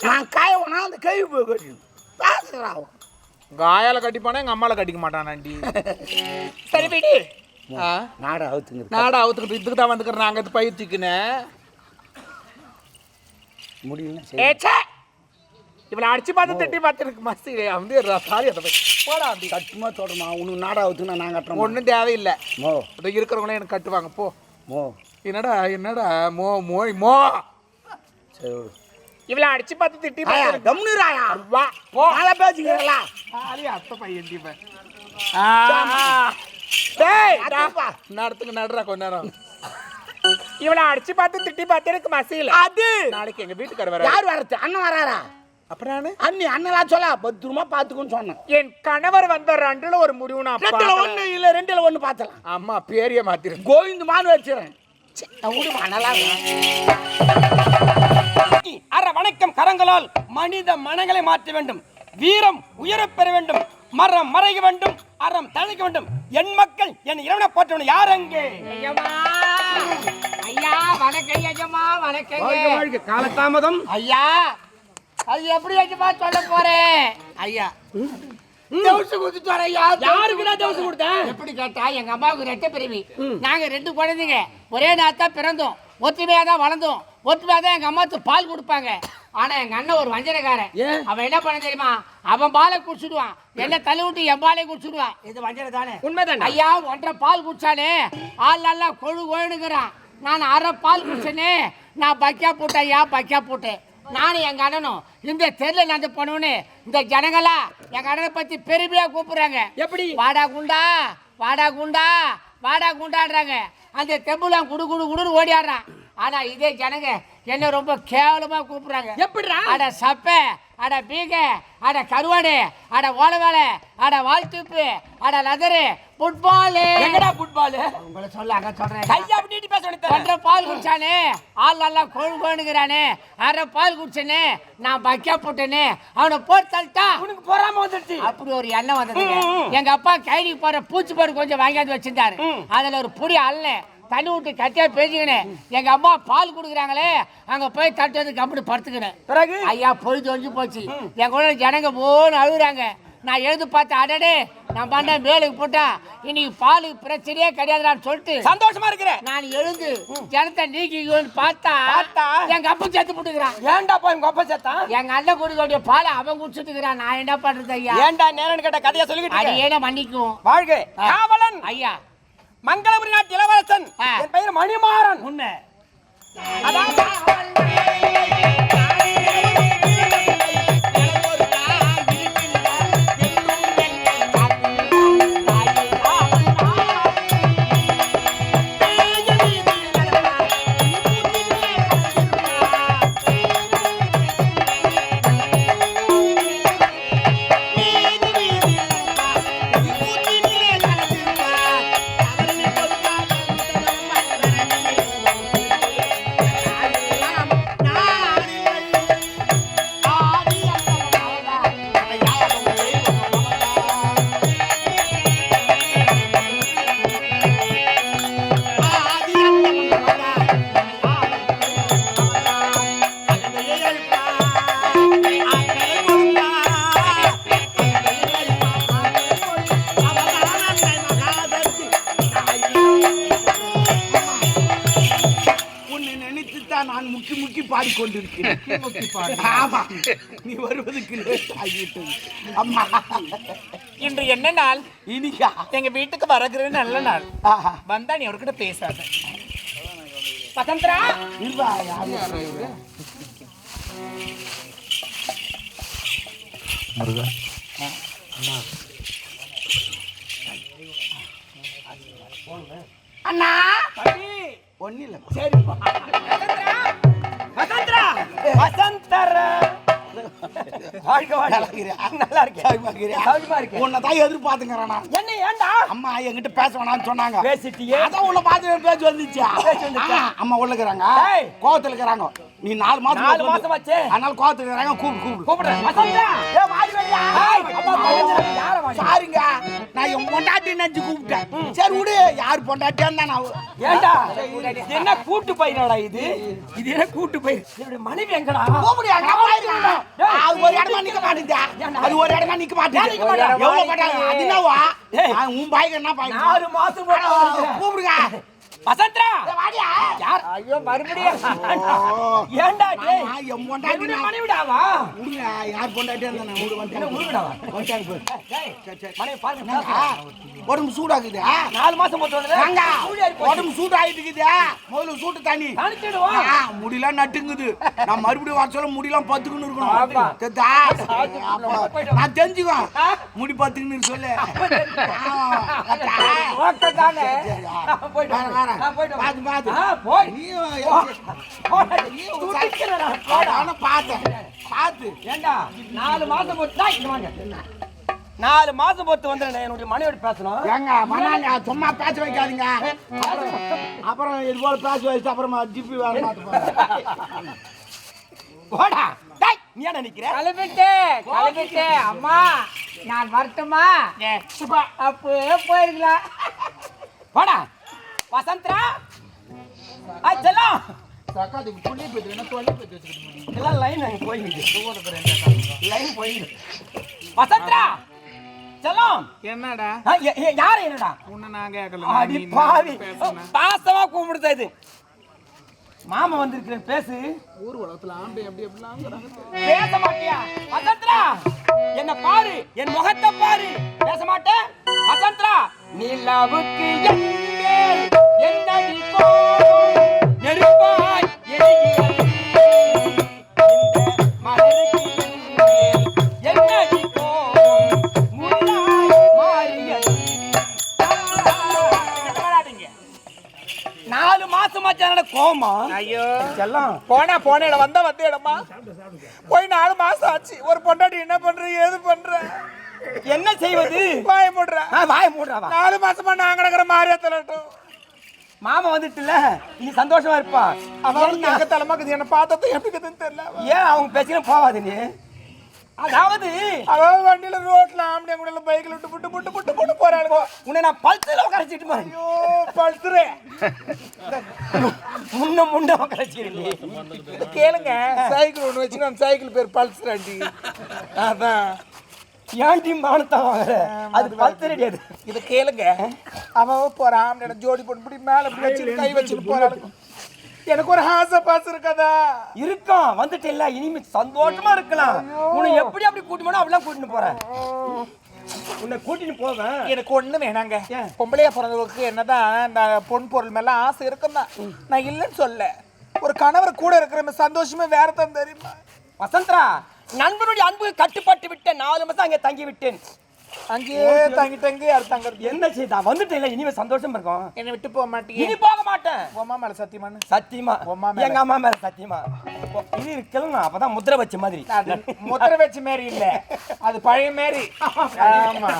நான் காய வேணா அந்த கை போய் கட்டி பேசுறா காயால கட்டிப்பானா எங்க அம்மால கட்டிக்க மாட்டானாண்டி? சரி ஆ? நாடா அவுத்துங்க நாடா அவுத்துக்கிட்டு இதுக்கு தான் வந்துக்கிறேன் நாங்க இது பயிற்சிக்குனேன். முடியல ஏச்சே இவளை அடிச்சு பார்த்து திட்டி பார்த்து எனக்கு மஸ்தி வந்து சாரி அதை போய் போடா அப்படி. சட்டுமா சொல்றமா உனக்கு நாடா அவுத்துனா நான் கட்டுறேன் ஒன்றும் தேவையில்லை. மோ. இதோ இருக்கிறவங்களே எனக்கு கட்டுவாங்க போ. மோ. என்னடா என்னடா மோ மோய் மோ. சரி. இவளை அடிச்சு பார்த்து திட்டி பார்த்து கம்னுராயா வா போ. நல்லா பேசிக்கிறீங்களா? சாரி அத்தை பையன் டேய் அதாப்பா. நடத்துக்கு நடுறா கொஞ்ச நேரம். இவளை அடிச்சு பார்த்து திட்டி பார்த்து எனக்கு மசியல. அது. நாளைக்கு எங்க வீட்டுக்கார வர யார் வரது அண்ணன் வராரா? அப்புறம் நானு அண்ணி அண்ணலாம் சொல்ல பத்திரமா பாத்துக்கோன்னு சொன்னேன். என் கணவர் வந்த ரெண்டுல ஒரு முடிவு நான் ரெண்டுல. ஒண்ணு இல்ல ரெண்டுல ஒண்ணு பார்த்தலாம். அம்மா பேரிய மாத்திரு. கோவிந்தமான்னு வச்சிடறேன் ச்சே, நான் விடுமா நல்லா அற வணக்கம் கரங்களால் மனித மனங்களை மாற்ற வேண்டும். வீரம் உயரப் பெற வேண்டும். மரம் மறைக வேண்டும். அறம் தழைக்க வேண்டும். என் மக்கள் என் இறைவனை போற்றவன் யார் அங்கே? ஐயா வணக்கம் ஐயம்மா வணக்கங்க. காலதாமதம். ஐயா அது எப்படி ஐயம்மா சொல்ல போறேன்? ஐயா தவுசு குத்துட்டு வர யார் யாருக்கு நான் கொடுத்தேன்? எப்படி கேட்டா எங்க அம்மாவுக்கு ரெட்டை பிரிவி. நாங்க ரெண்டு குழந்தைங்க. ஒரே நேரத்தா பிறந்தோம். ஒத்துமையா தான் வளர்ந்தோம். ஒத்துமையா தான் எங்க அம்மாவுக்கு பால் கொடுப்பாங்க. ஆனா எங்க அண்ணன் ஒரு வஞ்சனைக்காரன்? அவன் என்ன பண்ண தெரியுமா? அவன் பாலை குடிச்சிடுவான். என்ன தள்ளி விட்டு என் பாலை குடிச்சிடுவான். இது வஞ்சனை தானே? உண்மைதானே? ஐயா ஒன்றரை பால் குடிச்சானே ஆள் நல்லா கொழு கொழுனுங்கிறான் நான் அரை பால் குடிச்சேனே. நான் பக்கியா போட்டேன் ஐயா பக்கியா போட்டேன். நானும் எங்க அண்ணனும் இந்த தெருல நடந்து போனோன்னு இந்த ஜனங்களா எங்க அண்ணனை பத்தி பெருமையா கூப்பிடுறாங்க. எப்படி? வாடா குண்டா வாடா குண்டா வாடா குண்டாடுறாங்க அந்த தெம்புலாம் குடு குடு குடுன்னு ஓடியாடுறான். ஆனா இதே ஜனங்க என்ன ரொம்ப கேவலமா கூப்பிடுறாங்க. எப்படிடா? அட சப்ப அட பீக அட கருவாடு அட ஓலவேலை அட வாழ்த்துப்பு அட லதரு ஃபுட்பாலு எங்கடா ஃபுட்பால் உங்களை சொல்ல அங்க சொல்றேன். கையா அப்படிட்டு பேச ஒன்றரை பால் குடிச்சானே ஆள் நல்லா கொழு கொழுனுங்கிறானே அரை பால் குடிச்சனே நான் பக்கியா போட்டேனே அவனை போட்டு தள்ளிட்டா. உனக்கு பொறாம வந்துடுச்சு அப்படி ஒரு எண்ணம் ம். எங்க அப்பா கைலி போற பூச்சி பாரு கொஞ்சம் வாங்கியாந்து வச்சிருந்தாரு. அதுல ஒரு புடி அல்ல தண்ணி விட்டு கட்டியா பேசிக்கினேன் எங்க அம்மா பால் கொடுக்குறாங்களே அங்க போய் தட்டுறது கம்பெனி படுத்துக்கினேன் பிறகு? ஐயா பொழுது ஒழிஞ்சு போச்சு. என் கூட ஜனங்க போன்னு அழுகுறாங்க. நான் எழுது பார்த்தேன் அடடே நான் பண்ண மேலுக்கு போட்டா இன்னைக்கு பாலுக்கு பிரச்சனையே கிடையாதுடான்னு சொல்லிட்டு சந்தோஷமா இருக்கிற? நான் எழுந்து ஜனத்தை நீக்கிக்கணும்னு பார்த்தா பார்த்தா? எங்க அப்பா செத்து போட்டுக்கிறான். ஏன்டா போய் உங்க அப்பா சேர்த்தான் எங்க அண்ணன் குடிக்க பாலை அவன் குடிச்சிட்டுக்கிறான். நான் என்ன பண்றது ஐயா? ஏன்டா நேரன் கேட்ட கதையா சொல்லிக்கிட்டு அது இருக்க? ஏன மன்னிக்கும். வாழ்க. காவலன். ஐயா மங்களபுரி நாட்டு இளவரசன். என் பெயர் மணிமாறன். உன்னை. நான் முக்கி முக்கி பாடிக்கொண்டிருக்கிறேன். ஆமா நீ வருவதற்கு லேட் ஆகிவிட்டது. அம்மா. இன்று என்ன நாள்? இனிக்கா எங்க வீட்டுக்கு வரகிறது நல்ல நாள். ஆஹா. வந்தா நீ அவர்கிட்ட பேசாத. பசந்தரா இருவா யாரு? அண்ணா ஒன்னும் இல்லை சரிப்பா. வசந்தரா! வசந்தரா! வாழ்க வாழ்க. நல்லா இருக்கேன். உன்னை தான் எதிர்பார்த்துங்கிறேன். என்ன ஏன்டா அம்மா என்கிட்ட பேச வேணாம்னு சொன்னாங்க. பேசிட்டியே. அதான் உன்னை பார்த்து பேச்சு வந்துச்சு. அம்மா உள்ள இருக்கிறாங்க. டேய். கோவத்துல இருக்கிறாங்க. நீ நாலு மாசம் நாலு மாசம் ஆச்சே. அதனால கோவத்துல இருக்கிறாங்க கூப்பிடு கூப்பிடு. கூப்பிடுறேன்? சாரிங்க. நான் என் பொண்டாட்டி நினைச்சு கூப்பிட்டேன். சரி விடு. யார் பொண்டாட்டியான்னு நான் இது என்ன கூட்டு பயிரடா இது? இது என்ன கூட்டு பயிர் மனைவி எங்கடா? கூப்பிடு. அது ஒரு இடமா நிக்க மாட்டேங்குதா அது ஒரு இடமா நிக்க மாட்டேங்குது? எவ்வளவு போட்டாங்க அது என்னவா ஏய். ஆ, உன் பாய்க்கு என்ன பாய்க்கு? நாலு மாசம். கூப்பிடுங்க. வசந்தா ஏய், வாடியா. யார்? ஐயோ மறுபடியும். ஆமா, என் பொண்டாட்டி மனைவிடாவா? யார் பொண்டாட்டியா இருந்தா நான் வந்துட்டாங்க. மனைவி பாருங்க என்னங்க, பேசுறேன். உடம்பு சூடாக்குது நாலு மாசம் உடம்பு சூடாயிட்டு இருக்குது முதல்ல சூட்டு தண்ணி. முடியெல்லாம் நட்டுங்குது. நான் மறுபடியும் வர சொல்ல முடியெல்லாம் பத்துக்குன்னு இருக்கணும். நான் தெரிஞ்சுக்கோ முடி பத்துக்குன்னு சொல்லு. பார்த்து, பார்த்து. ஆ, நானும் பார்த்தேன். பார்த்து. ஏண்டா? நாலு மாசம் போட்டு டேய், இங்க வாங்க. நாலு மாசம் போட்டு வந்துடுறேன் என்னுடைய மனைவியோட பேசணும். ஏங்க மண்ணாங்க சும்மா பேச வைக்காதீங்க. அப்புறம் இது போல பேச வச்சு அப்புறமா ஜிப்பி வேலை. போடா. டேய் நீ என்ன நிக்கிற? கிளம்பிட்டு கிளம்பிட்டு அம்மா நான் வரட்டுமா? சுபா. அப்பவே போயிருக்கலாம். போடா. வசந்தரா. ஆ செல்லம். சக்காத்துக்கு புள்ளி பெற்று என்ன தொல்லி பெற்று வச்சுக்கிட்டு முடியும் எல்லாம் லைன் அங்க போயிடுது லைன் போயிடுது வசந்தரா செல்லம் என்னடா யாரு என்னடா உன்னை நான் கேட்கல அடி பாவி பாசமா கூப்பிடுதா இது மாமா வந்திருக்கிறேன் பேசு ஊர் உலகத்துல ஆம்பளை எப்படி எப்படிலாம் பேச மாட்டியா வசந்தரா என்ன பாரு என் முகத்தை பாரு பேச மாட்டேன் வசந்தரா நிலவுக்கு எங்கே ஐயோ. போனா போன இடம் வந்தா வந்த இடமா போய் நாலு மாசம் ஆச்சு. ஒரு பொண்டாட்டி என்ன பண்ற ஏது பண்ற? என்ன செய்வது? வாய போடுற ஆ, வாய மூடுறாவா நாலு மாசமா நான் கிடக்குற மாதிரியா தலட்டும் மாமா வந்துட்டுல நீ சந்தோஷமா இருப்பா. அவன் நாங்க தலைமாக்குது என்ன பார்த்தது எப்படி இருக்குதுன்னு தெரியல. ஏன் அவங்க பேசினா போவாது நீ? அதாவது அவன் வண்டியில ரோட்ல ஆம்பளை கூட பைக்ல விட்டு புட்டு புட்டு போறாளுங்க உன்னை நான் பல்சில் உட்காரச்சிட்டு ஐயோ பழுத்துறே முன்ன முன்ன உட்காரச்சிருந்தே கேளுங்க. சைக்கிள் ஒன்று வச்சு நான் சைக்கிள் பேர் பல்சர் அதான். ஏன்டி மானத்தான் வாங்குற? அது பல்சர் அடி அது. இதை கேளுங்க. அவன் போறான். ஜோடி போட்டு மேல வச்சு கை வச்சுட்டு போறாளுங்க எனக்கு ஒரு ஆசை பாசம் இருக்காதா? இருக்கும் வந்துட்டேல்ல இனிமே சந்தோஷமா இருக்கலாம். உன்னை எப்படி அப்படி கூட்டி போனா அப்படிலாம் கூட்டிட்டு போறேன். உன்னை கூட்டிட்டு போவேன். எனக்கு ஒண்ணு வேணாங்க? பொம்பளையா பிறந்தவங்களுக்கு என்னதான் இந்த பொன் பொருள் மேல ஆசை இருக்கும் தான் நான் இல்லைன்னு சொல்ல. ஒரு கணவர் கூட இருக்கிற சந்தோஷமே வேற தான் தெரியுமா? வசந்தரா நண்பனுடைய அன்பு கட்டுப்பட்டு விட்டேன் நாலு மாசம் அங்கே தங்கி விட்டேன் அங்கேயே தங்கி தங்கி யார் தங்குறது? என்ன செய்தா? வந்துட்டேன் இனிமே சந்தோஷம் இருக்கும். என்னை விட்டு போக மாட்டீங்க. இனி போக மாட்டேன். உமா மேல சத்தியமானு? சத்தியமா. மேல. எங்க அம்மா மேல சத்தியமா. இது கிளம்பும் அப்பதான் முத்திரை வச்ச மாதிரி. முத்திரை வச்ச மாரி இல்ல. அது பழைய மாரி. ஆமா.